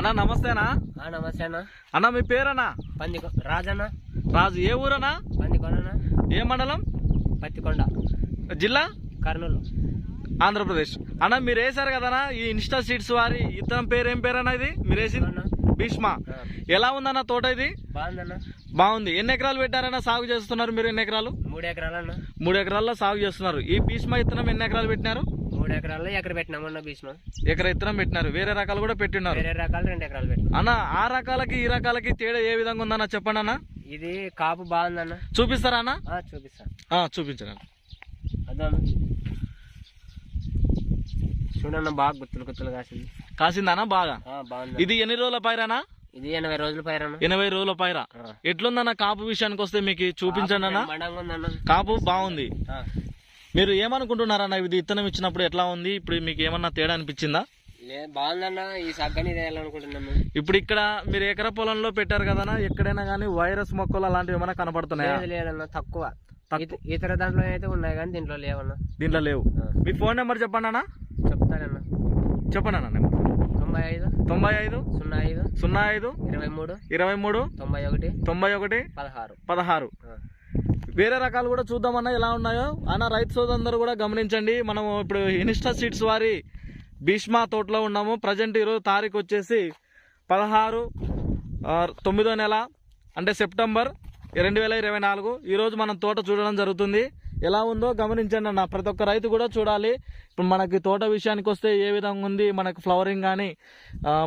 అన్న నమస్తేనా నమస్తే అన్న. అన్న మీ పేరన్నా? పంది రాజన్న. రాజు ఏ ఊరన్నా? పందికొండన ఏ మండలం? పత్తికొండ. జిల్లా? కర్నూలు. ఆంధ్రప్రదేశ్. అన్న మీరు వేసారు కదనా ఈ ఇన్స్టా సీడ్స్ వారి ఇతరం పేరు ఏం పేరన్నా ఇది? మీరు వేసింది. భీష్మ. ఎలా ఉందన్న తోట ఇది? బాగుంది. ఎన్ని ఎకరాలు పెట్టారన్నా సాగు చేస్తున్నారు మీరు ఎన్ని ఎకరాలు? మూడు ఎకరాలన్న. మూడు ఎకరాల్లో సాగు చేస్తున్నారు. ఈ భీష్మ ఇత్తనం ఎన్ని ఎకరాలు పెట్టినారు? మూడు ఎకరాల్లో ఎకర పెట్టినామన్న భీష్మ. ఎకర ఇత్తనం పెట్టినారు. వేరే రకాలు కూడా పెట్టినారు వేరే రకాలు రెండు ఎకరాలు పెట్టినాం. అన్న ఆ రకాలకి ఈ రకాలకి తేడా ఏ విధంగా ఉందన్న చెప్పండి అన్న? ఇది కాపు బాగుందన్న చూపిస్తారా అన్న? చూపిస్తాను అన్న. అదన్న చూడన్న బాగా గుత్తులు గుత్తులు కాసింది. కాసిందానా బాగా? బాగుంది ఇది ఎన్ని రోజుల పైరానా ఇది ఎనభై రోజుల పైరన్న ఎనభై రోజుల పైరా. ఎట్లుందన్న కాపు విషయానికి వస్తే మీకు చూపించండి అన్న. కాపు బాగుంది. మీరు ఏమనుకుంటున్నారన్న ఇది ఇత్తనం ఇచ్చినప్పుడు ఎట్లా ఉంది? ఇప్పుడు మీకు ఏమన్నా తేడా అనిపించిందా? బాగుందన్న ఈ సగ్గని వేయాలనుకుంటున్నాము ఇప్పుడు ఇక్కడ మీరు ఎకర పొలంలో పెట్టారు కదనా ఎక్కడైనా కానీ వైరస్ మొక్కలు అలాంటివి ఏమైనా కనపడుతున్నాయా? లేదన్న తక్కువ. తక్కువ. ఇత- ఇతర దాంట్లో అయితే ఉన్నాయి కానీ దీంట్లో లేవన్న. దీంట్లో లేవు. మీ ఫోన్ నెంబర్ చెప్పండి అన్న. చెప్తానన్న. చెప్పండి అన్న నెంబర్. తొంభై ఐదు తొంభై ఐదు సున్నా ఐదు సున్నా ఐదు ఇరవై మూడు. ఇరవై మూడు. తొంభై ఒకటి. తొంభై ఒకటి. పదహారు. పదహారు. వేరే రకాలు కూడా చూద్దామన్నా ఎలా ఉన్నాయో. అన్న రైతు సోదరులందరూ కూడా గమనించండి. మనం ఇప్పుడు ఇన్స్టా సీడ్స్ వారి భీష్మా తోటలో ఉన్నాము. ప్రజెంట్ ఈరోజు తారీఖు వచ్చేసి పదహారు తొమ్మిదో నెల అంటే సెప్టెంబర్ రెండు వేల ఇరవై నాలుగు. ఈరోజు మనం తోట చూడడం జరుగుతుంది. ఎలా ఉందో గమనించండి అన్న. ప్రతి ఒక్క రైతు కూడా చూడాలి. ఇప్పుడు మనకి తోట విషయానికి వస్తే ఏ విధంగా ఉంది మనకు ఫ్లవరింగ్ కానీ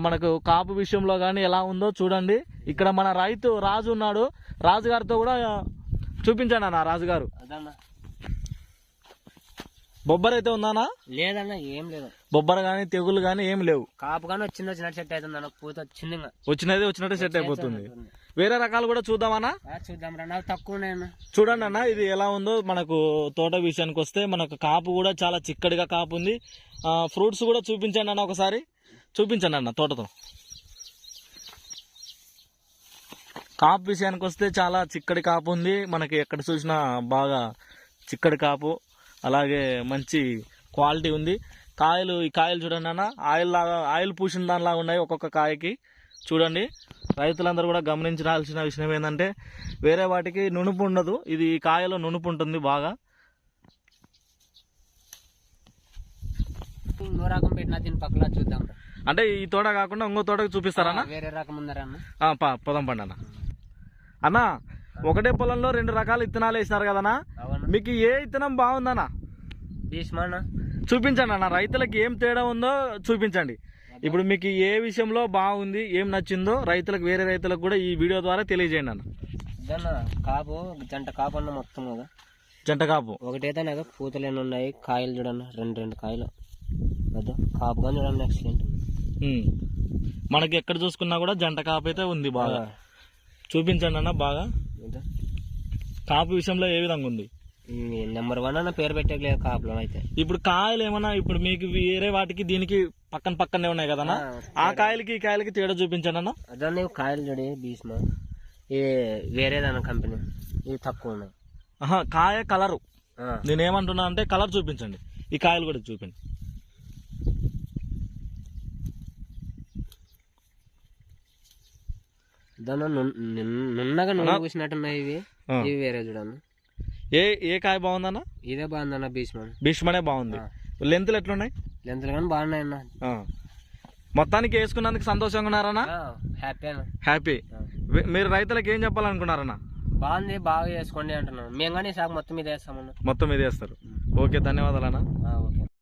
మనకు కాపు విషయంలో కానీ ఎలా ఉందో చూడండి. ఇక్కడ మన రైతు రాజు ఉన్నాడు. రాజు గారితో కూడా చూపించండి అన్న రాజుగారు. బొబ్బర్ అయితే ఉందానా లేదన్న ఏం లేదు. బొబ్బర కానీ తెగులు కానీ ఏం లేవు. కాపు కానీ వచ్చింది వచ్చినట్టు సెట్ అవుతుంది అన్న పూత వచ్చింది. వచ్చినది వచ్చినట్టు సెట్ అయిపోతుంది. వేరే రకాలు కూడా చూద్దామన్నా? చూద్దాం రా. తక్కువ చూడండి అన్న ఇది ఎలా ఉందో మనకు తోట విషయానికి వస్తే మనకు కాపు కూడా చాలా చిక్కడిగా కాపు ఉంది. ఫ్రూట్స్ కూడా చూపించండి అన్న ఒకసారి. చూపించండి అన్న తోటతో. కాపు విషయానికి వస్తే చాలా చిక్కడి కాపు ఉంది. మనకి ఎక్కడ చూసినా బాగా చిక్కడి కాపు అలాగే మంచి క్వాలిటీ ఉంది. కాయలు ఈ కాయలు చూడండి అన్న ఆయిల్ లాగా ఆయిల్ పూసిన దానిలాగా ఉన్నాయి ఒక్కొక్క కాయకి. చూడండి రైతులందరూ కూడా గమనించాల్సిన విషయం ఏంటంటే వేరే వాటికి నునుపు ఉండదు. ఇది ఈ కాయలో నునుపు ఉంటుంది బాగా. ఇంకో రకం పెట్టినా దీని పక్కల చూద్దాం. అంటే ఈ తోట కాకుండా ఇంకో తోటకి చూపిస్తారన్న ఆ, వేరే రకం ప- పొదం పండి అన్న. అన్న ఒకటే పొలంలో రెండు రకాల ఇత్తనాలు వేసినారు కదనా మీకు ఏ ఇత్తనం బాగుందన్న? చూపించండి అన్న రైతులకు ఏం తేడా ఉందో చూపించండి. ఇప్పుడు మీకు ఏ విషయంలో బాగుంది ఏం నచ్చిందో రైతులకు వేరే రైతులకు కూడా ఈ వీడియో ద్వారా తెలియజేయండి అన్న. కాపు జంట కాపు అన్న మొత్తం కదా. జంట కాపు. ఒకటైతే నాకు పూతలు ఎన్ని ఉన్నాయి కాయలు చూడన్న రెండు రెండు కాయలు. కదా కాపు కానీ చూడండి ఎక్సలెంట్. మనకి ఎక్కడ చూసుకున్నా కూడా జంట కాపు అయితే ఉంది బాగా. చూపించండి అన్న బాగా కాపు విషయంలో ఏ విధంగా ఉంది? నెంబర్ వన్ అన్న పేరు పెట్టలేదు కాపులో అయితే. ఇప్పుడు కాయలు ఏమన్నా ఇప్పుడు మీకు వేరే వాటికి దీనికి పక్కన పక్కనే ఉన్నాయి కదన్నా? ఆ కాయలకి ఈ కాయలకి తేడా చూపించండి అన్న అదన్న కాయలు చూడి భీష్మ ఇది వేరేదన్న కంపెనీ ఇవి తక్కువ ఉన్నాయి. కాయ కలరు. ఆ, నేను ఏమంటున్నా అంటే కలర్ చూపించండి. ఈ కాయలు కూడా చూపించండి. నిన్- నున్నగా నూనె పూసినట్టున్నాయి ఇవి. ఇవి వేరే చూడన్న ఏ ఏ కాయ బాగుందన్న? ఇదే బాగుందన్న భీష్మ భీష్మనే బాగుంది. లెంత్లు ఎట్లున్నాయి? లెంతలు కానీ బాగున్నాయన్న. ఆ. మొత్తానికి వేసుకున్నందుకు సంతోషంగా ఉన్నారన్నా? హ్యాపీ అన్న. హ్యాపీ. మీరు రైతులకు ఏం చెప్పాలనుకున్నారన్నా? బాగుంది బాగా చేసుకోండి అంటున్నాం మేము కానీ సాగు మొత్తం మీద వేస్తామన్న. మొత్తం ఇది వేస్తారు. ఓకే ధన్యవాదాలన్నా. ఆ, ఓకే.